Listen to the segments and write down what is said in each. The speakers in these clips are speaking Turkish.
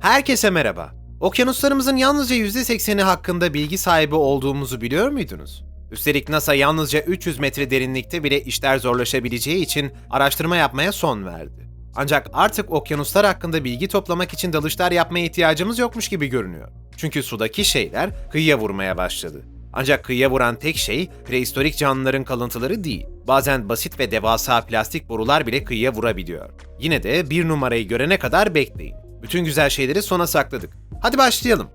Herkese merhaba. Okyanuslarımızın yalnızca %80'i hakkında bilgi sahibi olduğumuzu biliyor muydunuz? Üstelik NASA yalnızca 300 metre derinlikte bile işler zorlaşabileceği için araştırma yapmaya son verdi. Ancak artık okyanuslar hakkında bilgi toplamak için dalışlar yapmaya ihtiyacımız yokmuş gibi görünüyor. Çünkü sudaki şeyler kıyıya vurmaya başladı. Ancak kıyıya vuran tek şey prehistorik canlıların kalıntıları değil. Bazen basit ve devasa plastik borular bile kıyıya vurabiliyor. Yine de bir numarayı görene kadar bekleyin. Bütün güzel şeyleri sona sakladık. Hadi başlayalım.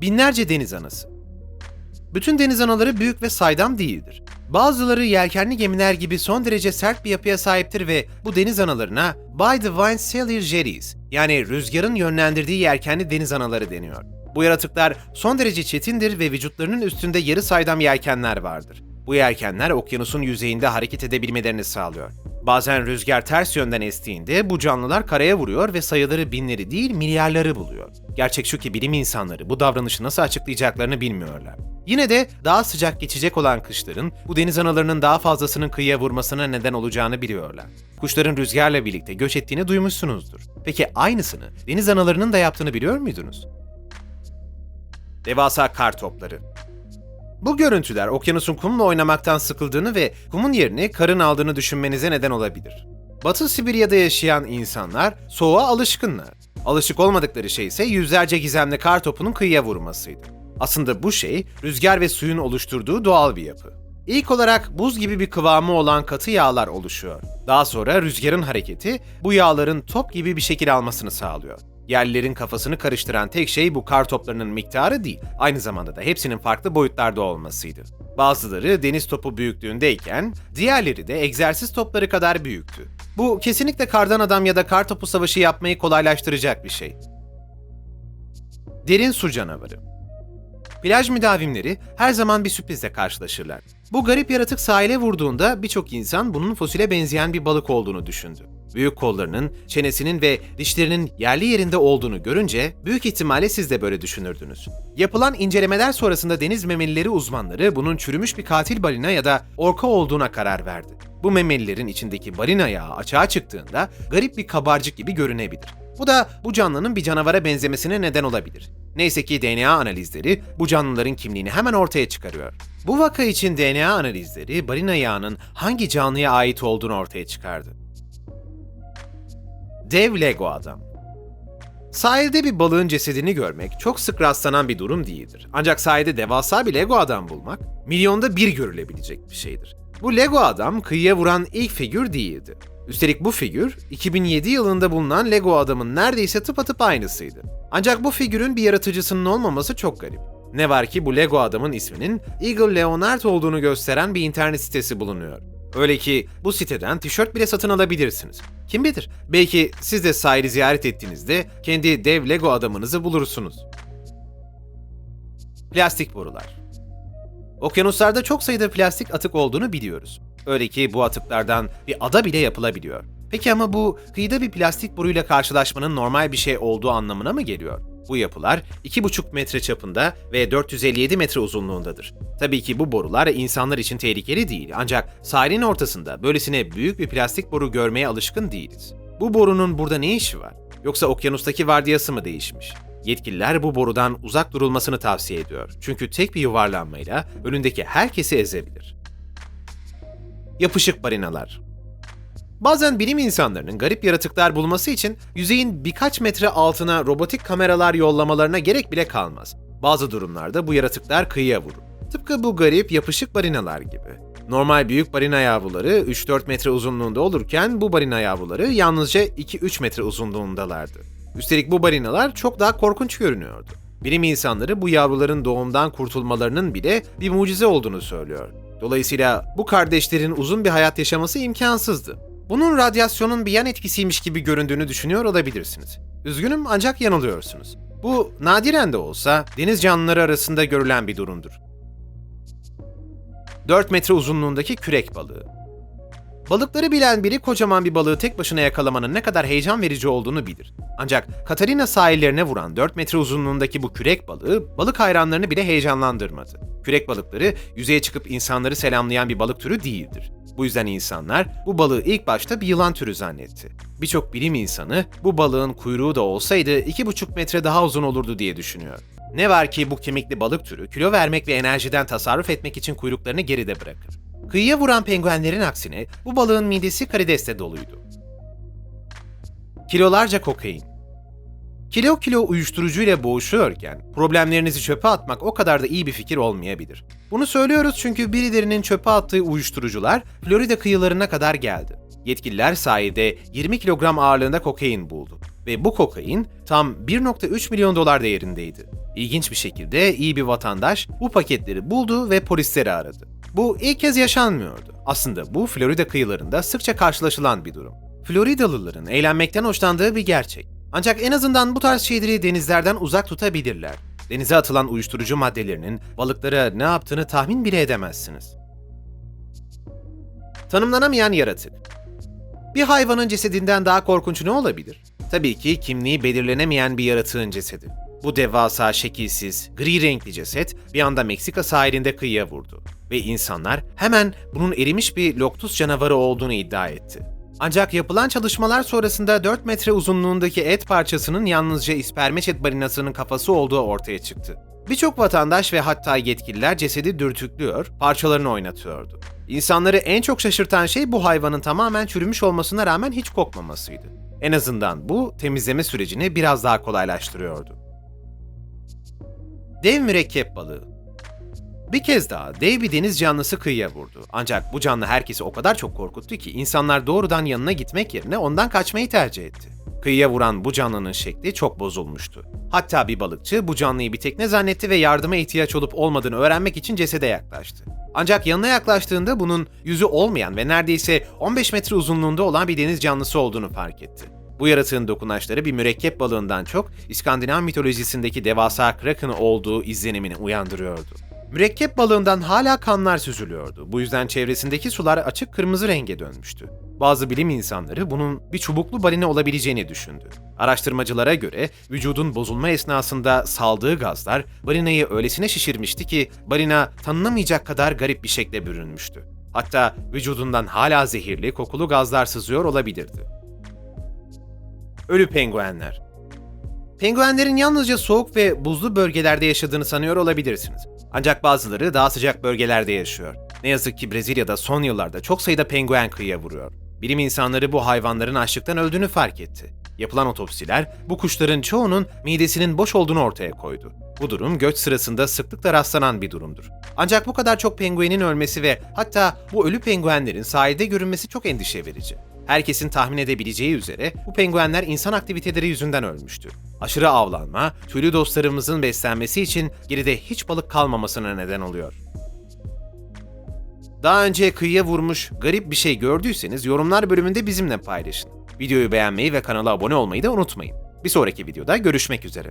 Binlerce deniz anası. Bütün deniz anaları büyük ve saydam değildir. Bazıları yelkenli gemiler gibi son derece sert bir yapıya sahiptir ve bu deniz analarına by the wind sailor jetties yani rüzgarın yönlendirdiği yelkenli deniz anaları deniyor. Bu yaratıklar son derece çetindir ve vücutlarının üstünde yarı saydam yelkenler vardır. Bu yelkenler okyanusun yüzeyinde hareket edebilmelerini sağlıyor. Bazen rüzgar ters yönden estiğinde bu canlılar karaya vuruyor ve sayıları binleri değil milyarları buluyor. Gerçek şu ki bilim insanları bu davranışı nasıl açıklayacaklarını bilmiyorlar. Yine de daha sıcak geçecek olan kışların bu deniz analarının daha fazlasının kıyıya vurmasına neden olacağını biliyorlar. Kuşların rüzgarla birlikte göç ettiğini duymuşsunuzdur. Peki aynısını deniz analarının da yaptığını biliyor muydunuz? Devasa kar topları. Bu görüntüler okyanusun kumla oynamaktan sıkıldığını ve kumun yerini karın aldığını düşünmenize neden olabilir. Batı Sibirya'da yaşayan insanlar soğuğa alışkınlar. Alışık olmadıkları şey ise yüzlerce gizemli kar topunun kıyıya vurmasıydı. Aslında bu şey rüzgar ve suyun oluşturduğu doğal bir yapı. İlk olarak buz gibi bir kıvamı olan katı yağlar oluşuyor. Daha sonra rüzgarın hareketi bu yağların top gibi bir şekil almasını sağlıyor. Yerlilerin kafasını karıştıran tek şey bu kar toplarının miktarı değil, aynı zamanda da hepsinin farklı boyutlarda olmasıydı. Bazıları deniz topu büyüklüğündeyken, diğerleri de egzersiz topları kadar büyüktü. Bu kesinlikle kardan adam ya da kar topu savaşı yapmayı kolaylaştıracak bir şey. Derin su canavarı Plaj müdavimleri her zaman bir sürprizle karşılaşırlar. Bu garip yaratık sahile vurduğunda birçok insan bunun fosile benzeyen bir balık olduğunu düşündü. Büyük kollarının, çenesinin ve dişlerinin yerli yerinde olduğunu görünce büyük ihtimalle siz de böyle düşünürdünüz. Yapılan incelemeler sonrasında deniz memelileri uzmanları bunun çürümüş bir katil balina ya da orka olduğuna karar verdi. Bu memelilerin içindeki balina yağı açığa çıktığında garip bir kabarcık gibi görünebilir. Bu da bu canlının bir canavara benzemesine neden olabilir. Neyse ki DNA analizleri bu canlıların kimliğini hemen ortaya çıkarıyor. Bu vaka için DNA analizleri balina yağının hangi canlıya ait olduğunu ortaya çıkardı. Dev Lego Adam Sahilde bir balığın cesedini görmek çok sık rastlanan bir durum değildir. Ancak sahilde devasa bir Lego adam bulmak milyonda bir görülebilecek bir şeydir. Bu Lego adam kıyıya vuran ilk figür değildi. Üstelik bu figür 2007 yılında bulunan Lego adamın neredeyse tıpatıp aynısıydı. Ancak bu figürün bir yaratıcısının olmaması çok garip. Ne var ki bu Lego adamın isminin Eagle Leonard olduğunu gösteren bir internet sitesi bulunuyor. Öyle ki bu siteden tişört bile satın alabilirsiniz. Kim bilir, belki siz de sahili ziyaret ettiğinizde kendi dev Lego adamınızı bulursunuz. Plastik borular Okyanuslarda çok sayıda plastik atık olduğunu biliyoruz. Öyle ki bu atıklardan bir ada bile yapılabiliyor. Peki ama bu kıyıda bir plastik boruyla karşılaşmanın normal bir şey olduğu anlamına mı geliyor? Bu yapılar 2,5 metre çapında ve 457 metre uzunluğundadır. Tabii ki bu borular insanlar için tehlikeli değil ancak sahilin ortasında böylesine büyük bir plastik boru görmeye alışkın değiliz. Bu borunun burada ne işi var? Yoksa okyanustaki vardiyası mı değişmiş? Yetkililer bu borudan uzak durulmasını tavsiye ediyor. Çünkü tek bir yuvarlanmayla önündeki herkesi ezebilir. Yapışık balinalar Bazen bilim insanlarının garip yaratıklar bulması için yüzeyin birkaç metre altına robotik kameralar yollamalarına gerek bile kalmaz. Bazı durumlarda bu yaratıklar kıyıya vurur. Tıpkı bu garip yapışık balinalar gibi. Normal büyük balina yavruları 3-4 metre uzunluğunda olurken bu balina yavruları yalnızca 2-3 metre uzunluğundalardı. Üstelik bu balinalar çok daha korkunç görünüyordu. Bilim insanları bu yavruların doğumdan kurtulmalarının bile bir mucize olduğunu söylüyor. Dolayısıyla bu kardeşlerin uzun bir hayat yaşaması imkansızdı. Bunun radyasyonun bir yan etkisiymiş gibi göründüğünü düşünüyor olabilirsiniz. Üzgünüm ancak yanılıyorsunuz. Bu nadiren de olsa deniz canlıları arasında görülen bir durumdur. 4 metre uzunluğundaki kürek balığı. Balıkları bilen biri kocaman bir balığı tek başına yakalamanın ne kadar heyecan verici olduğunu bilir. Ancak Katarina sahillerine vuran 4 metre uzunluğundaki bu kürek balığı balık hayranlarını bile heyecanlandırmadı. Kürek balıkları yüzeye çıkıp insanları selamlayan bir balık türü değildir. Bu yüzden insanlar bu balığı ilk başta bir yılan türü zannetti. Birçok bilim insanı bu balığın kuyruğu da olsaydı 2,5 metre daha uzun olurdu diye düşünüyor. Ne var ki bu kemikli balık türü kilo vermek ve enerjiden tasarruf etmek için kuyruklarını geride bırakır. Kıyıya vuran penguenlerin aksine bu balığın midesi karidesle doluydu. Kilolarca kokain Kilo kilo uyuşturucuyla boğuşuyorken problemlerinizi çöpe atmak o kadar da iyi bir fikir olmayabilir. Bunu söylüyoruz çünkü birilerinin çöpe attığı uyuşturucular Florida kıyılarına kadar geldi. Yetkililer sayede 20 kilogram ağırlığında kokain buldu ve bu kokain tam 1.3 milyon dolar değerindeydi. İlginç bir şekilde iyi bir vatandaş bu paketleri buldu ve polisleri aradı. Bu ilk kez yaşanmıyordu. Aslında bu Florida kıyılarında sıkça karşılaşılan bir durum. Floridalıların eğlenmekten hoşlandığı bir gerçek. Ancak en azından bu tarz şeyleri denizlerden uzak tutabilirler. Denize atılan uyuşturucu maddelerinin balıklara ne yaptığını tahmin bile edemezsiniz. Tanımlanamayan yaratık. Bir hayvanın cesedinden daha korkunç ne olabilir? Tabii ki kimliği belirlenemeyen bir yaratığın cesedi. Bu devasa, şekilsiz, gri renkli ceset bir anda Meksika sahilinde kıyıya vurdu. Ve insanlar hemen bunun erimiş bir loktus canavarı olduğunu iddia etti. Ancak yapılan çalışmalar sonrasında 4 metre uzunluğundaki et parçasının yalnızca ispermeçet balinasının kafası olduğu ortaya çıktı. Birçok vatandaş ve hatta yetkililer cesedi dürtüklüyor, parçalarını oynatıyordu. İnsanları en çok şaşırtan şey bu hayvanın tamamen çürümüş olmasına rağmen hiç kokmamasıydı. En azından bu temizleme sürecini biraz daha kolaylaştırıyordu. Dev mürekkep balığı bir kez daha dev bir deniz canlısı kıyıya vurdu. Ancak bu canlı herkesi o kadar çok korkuttu ki insanlar doğrudan yanına gitmek yerine ondan kaçmayı tercih etti. Kıyıya vuran bu canlının şekli çok bozulmuştu. Hatta bir balıkçı bu canlıyı bir tekne zannetti ve yardıma ihtiyaç olup olmadığını öğrenmek için cesede yaklaştı. Ancak yanına yaklaştığında bunun yüzü olmayan ve neredeyse 15 metre uzunluğunda olan bir deniz canlısı olduğunu fark etti. Bu yaratığın dokunaçları bir mürekkep balığından çok İskandinav mitolojisindeki devasa kraken olduğu izlenimini uyandırıyordu. Mürekkep balığından hala kanlar süzülüyordu. Bu yüzden çevresindeki sular açık kırmızı renge dönmüştü. Bazı bilim insanları bunun bir çubuklu balina olabileceğini düşündü. Araştırmacılara göre vücudun bozulma esnasında saldığı gazlar balinayı öylesine şişirmişti ki balina tanınamayacak kadar garip bir şekle bürünmüştü. Hatta vücudundan hala zehirli kokulu gazlar sızıyor olabilirdi. Ölü penguenler Penguenlerin yalnızca soğuk ve buzlu bölgelerde yaşadığını sanıyor olabilirsiniz. Ancak bazıları daha sıcak bölgelerde yaşıyor. Ne yazık ki Brezilya'da son yıllarda çok sayıda penguen kıyıya vuruyor. Bilim insanları bu hayvanların açlıktan öldüğünü fark etti. Yapılan otopsiler bu kuşların çoğunun midesinin boş olduğunu ortaya koydu. Bu durum göç sırasında sıklıkla rastlanan bir durumdur. Ancak bu kadar çok penguenin ölmesi ve hatta bu ölü penguenlerin sahilde görünmesi çok endişe verici. Herkesin tahmin edebileceği üzere bu penguenler insan aktiviteleri yüzünden ölmüştü. Aşırı avlanma, tüylü dostlarımızın beslenmesi için geride hiç balık kalmamasına neden oluyor. Daha önce kıyıya vurmuş garip bir şey gördüyseniz yorumlar bölümünde bizimle paylaşın. Videoyu beğenmeyi ve kanala abone olmayı da unutmayın. Bir sonraki videoda görüşmek üzere.